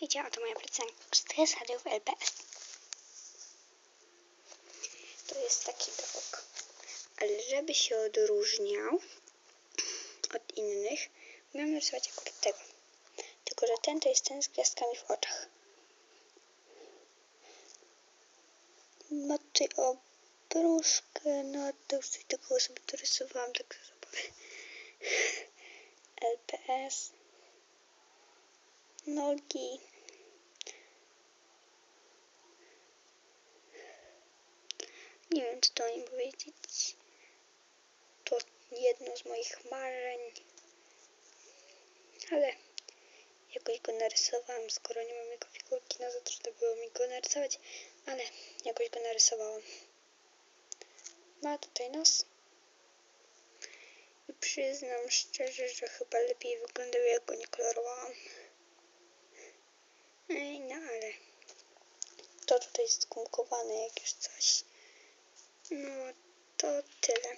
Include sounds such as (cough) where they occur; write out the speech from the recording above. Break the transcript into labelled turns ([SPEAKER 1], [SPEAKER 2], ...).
[SPEAKER 1] Hejcie, oto moja piosenka z Radiów LPS. To jest taki dog, ale żeby się odróżniał od innych, miałam narysować akurat tego. Tylko, że ten to jest ten z gwiazdkami w oczach. Ma tutaj obruszkę, no to już tutaj tego sobie to rysowałam, tak sobie. LPS. (laughs) Nogi. Nie wiem, co to o nim powiedzieć. To jedno z moich marzeń. Ale jakoś go narysowałam, skoro nie mam jego figurki, no to trudno było mi go narysować, ale jakoś go narysowałam. Ma tutaj nos. I przyznam szczerze, że chyba lepiej wyglądał, jak go nie kolorowałam. Ej, no ale to tutaj jest skumkowane jak już coś. No to tyle.